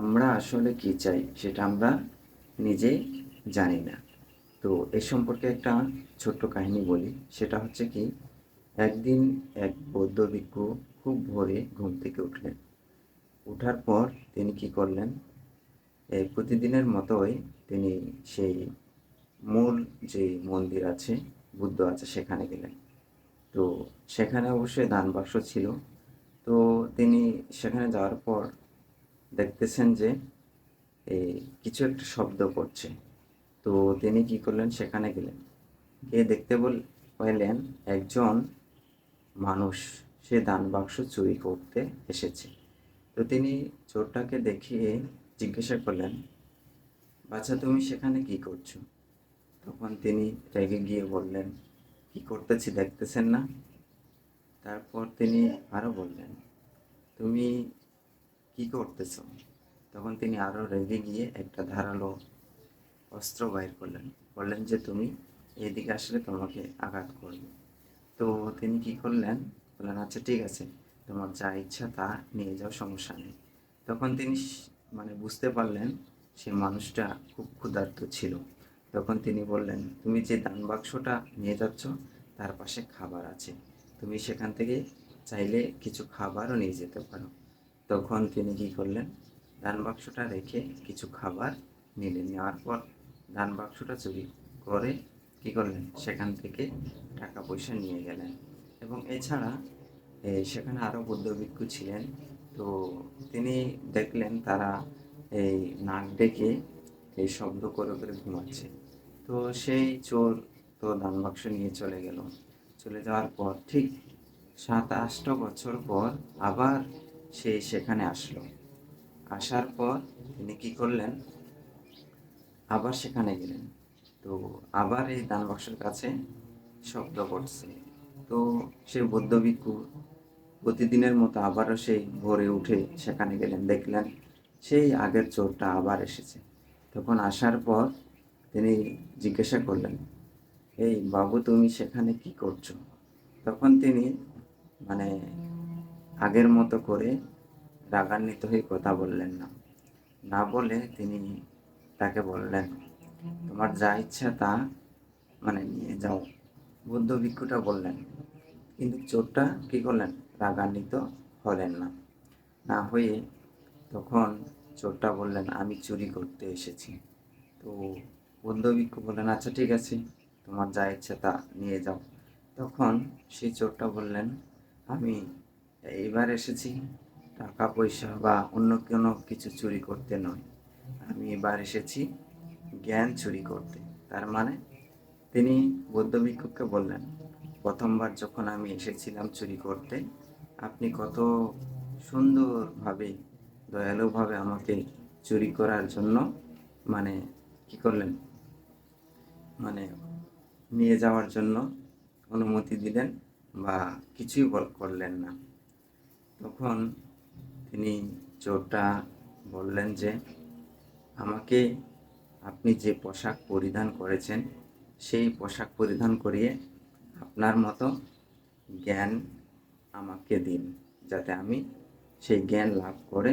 আমরা আসলে কি চাই সেটা আমরা নিজেই জানি না। তো এ সম্পর্কে একটা ছোট্ট কাহিনী বলি। সেটা হচ্ছে কি, একদিন এক বৌদ্ধ ভিক্ষু খুব ভোরে ঘুম থেকে উঠলেন। ওঠার পর তিনি কি করলেন প্রতিদিনের মতোই তিনি সেই মূল যে মন্দির আছে, বুদ্ধ আছে, সেখানে গেলেন। তো সেখানে অবশ্যই দান বাক্স ছিল। তো তিনি সেখানে যাওয়ার পর দেখতেছেন যে কিছু একটা শব্দ করছে। তো তিনি কি করলেন? সেখানে গেলেন। গিয়ে দেখতে বল, পেলেন একজন মানুষ। সে দান বাক্স চুরি করতে এসেছে। তো তিনি চোরটাকে দেখিয়ে জিজ্ঞাসা করলেন বাচ্চা তুমি সেখানে কি করছ? তখন তিনি রেগে গিয়ে বললেন, কি করতেছি দেখতেছেন না? তারপর তিনি আরও বললেন, তুমি কি করতেছ তখন তিনি আরও রেগে গিয়ে একটা ধারালো অস্ত্র বাইর করলেন। বললেন যে, তুমি এদিকে আসলে তোমাকে আঘাত করবে। তো তিনি কি করলেন? বললেন আচ্ছা ঠিক আছে, তোমার যা ইচ্ছা তা নিয়ে যাও, সমস্যা নেই। তখন তিনি মানে বুঝতে পারলেন সে মানুষটা খুব ক্ষুধার্ত ছিল। তখন তিনি বললেন, তুমি যে দান বাক্সটা নিয়ে যাচ্ছ, তার পাশে খাবার আছে। তুমি সেখান থেকে চাইলে কিছু খাবারও নিয়ে যেতে পারো। তখন তিনি কি করলেন? দান বাক্সটা রেখে কিছু খাবার নিলেন। নেওয়ার পর দান বাক্সটা চুরি করে কি করলেন? সেখান থেকে টাকা পয়সা নিয়ে গেলেন। এবং এছাড়া সেখানে আরও বৌদ্ধ ভিক্ষু ছিলেন। তো তিনি দেখলেন তারা এই নাক ডেকে এই শব্দ করে করে ঘুমাচ্ছে। তো সেই চোর তো দান বাক্স নিয়ে চলে গেল। চলে যাওয়ার পর ঠিক সাত আটটা বছর পর আবার সে সেখানে আসলো। আসার পর তিনি কি করলেন? আবার সেখানে গেলেন। তো আবার এই দান বাক্সের কাছে শব্দ করছে। তো সে বৌদ্ধ ভিক্ষু প্রতিদিনের মতো আবারও সেই ভোরে উঠে সেখানে গেলেন। দেখলেন সেই আগের চোরটা আবার এসেছে। তখন আসার পর তিনি জিজ্ঞাসা করলেন, এই বাবু, তুমি সেখানে কি করছ? তখন তিনি মানে আগের মতো করে রাগান্বিত হয়ে কথা বললেন না। না বলে তিনি তাকে বললেন, তোমার যা ইচ্ছা তা মানে নিয়ে যাও। বুদ্ধ ভিক্ষুটা বললেন, কিন্তু চোরটা কী করলেন? রাগান্বিত হলেন না। না হয়ে তখন চোরটা বললেন, আমি চুরি করতে এসেছি। তো বুদ্ধ ভিক্ষু বললেন আচ্ছা ঠিক আছে, তোমার যা ইচ্ছা তা নিয়ে যাও। তখন সেই চোরটা বললেন, আমি এইবার এসেছি টাকা পয়সা বা অন্য কোনো কিছু চুরি করতে নয়। আমি এবার এসেছি জ্ঞান চুরি করতে। তার মানে তিনি বৌদ্ধ ভিক্ষুককে বললেন, প্রথমবার যখন আমি এসেছিলাম চুরি করতে, আপনি কত সুন্দরভাবে, দয়ালুভাবে আমাকে চুরি করার জন্য মানে কি করলেন? মানে নিয়ে যাওয়ার জন্য অনুমতি দিলেন বা কিছুই করলেন না। তখন তিনি চোরটা বললেন যে, আমাকে আপনি যে পোশাক পরিধান করেছেন, সেই পোশাক পরিধান করিয়ে আপনার মতো জ্ঞান আমাকে দিন, যাতে আমি সেই জ্ঞান লাভ করে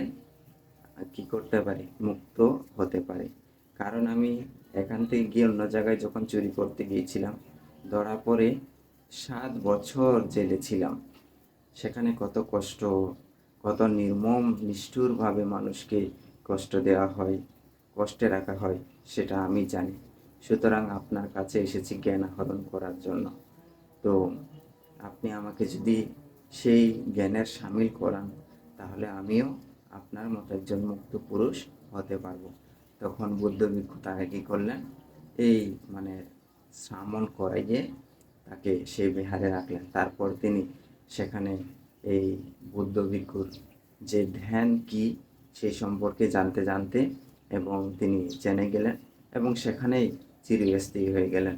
কি করতে পারি, মুক্ত হতে পারি। কারণ আমি এখান থেকে গিয়ে অন্য জায়গায় যখন চুরি করতে গিয়েছিলাম, ধরা পড়ে সাত বছর জেলে ছিলাম। সেখানে কত কষ্ট, কত নির্মম, নিষ্ঠুরভাবে মানুষকে কষ্ট দেওয়া হয়, কষ্টে রাখা হয়, সেটা আমি জানি। সুতরাং আপনার কাছে এসেছি জ্ঞান আহরণ করার জন্য। তো আপনি আমাকে যদি সেই জ্ঞানের সামিল করান, তাহলে আমিও আপনার মতো একজন মুক্ত পুরুষ হতে পারব। তখন বুদ্ধ ভিক্ষু তাকে কী করলেন? এই মানে শ্রামণ করাইয়ে তাকে সেই বিহারে রাখলেন। তারপর তিনি সেখানে এই বুদ্ধ ভিক্ষুর যে ধ্যান কি সে সম্পর্কে জানতে জানতে এবং তিনি জেনে গেলেন এবং সেখানেই চিরস্থায়ী হয়ে গেলেন।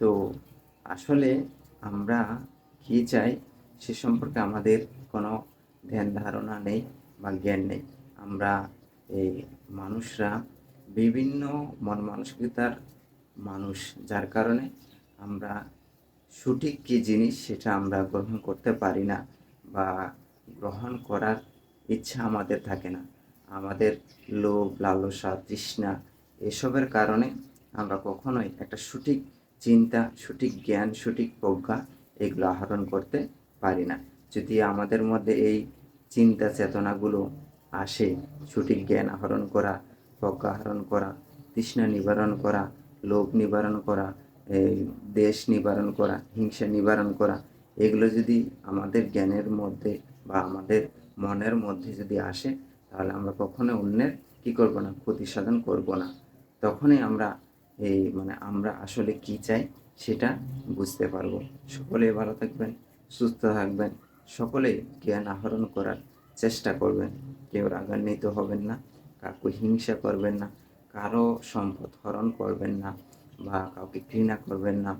তো আসলে আমরা কি চাই সে সম্পর্কে আমাদের কোনো ধ্যান ধারণা নেই বা জ্ঞান নেই। আমরা এই মানুষরা বিভিন্ন মন মানসিকতার মানুষ, যার কারণে আমরা সঠিক কী জিনিস সেটা আমরা গ্রহণ করতে পারি না বা গ্রহণ করার ইচ্ছা আমাদের থাকে না। আমাদের লোভ, লালসা, তৃষ্ণা এসবের কারণে আমরা কখনোই একটা সঠিক চিন্তা, সঠিক জ্ঞান, সঠিক প্রজ্ঞা এগুলো আহরণ করতে পারি না। যদি আমাদের মধ্যে এই চিন্তা চেতনাগুলো আসে, সঠিক জ্ঞান আহরণ করা, প্রজ্ঞা আহরণ করা, তৃষ্ণা নিবারণ করা, লোভ নিবারণ করা এই দেশ নিবারণ করা, হিংসা নিবারণ করা, এগুলো যদি আমাদের জ্ঞানের মধ্যে বা আমাদের মনের মধ্যে যদি আসে, তাহলে আমরা কখনো অন্যের কী করব না ক্ষতি সাধন করব না। তখনই আমরা এই মানে আমরা আসলে কি চাই, সেটা বুঝতে পারব। সকলে ভালো থাকবেন, সুস্থ থাকবেন, সকলে জ্ঞান আহরণ করার চেষ্টা করবেন। কেউ রাগান্বিত হবেন না, কাউকে হিংসা করবেন না, কারও সম্পদ হরণ করবেন না। বা কাউকে ঘৃণা করবেন না।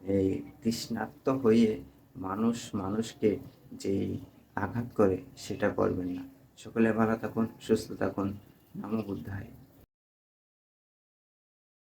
এই তৃষ্ণার্ত হয়ে মানুষ মানুষকে যেই আঘাত করে সেটা করবেন না। সকলে ভালো থাকুন, সুস্থ থাকুন। নম বুদ্ধায়।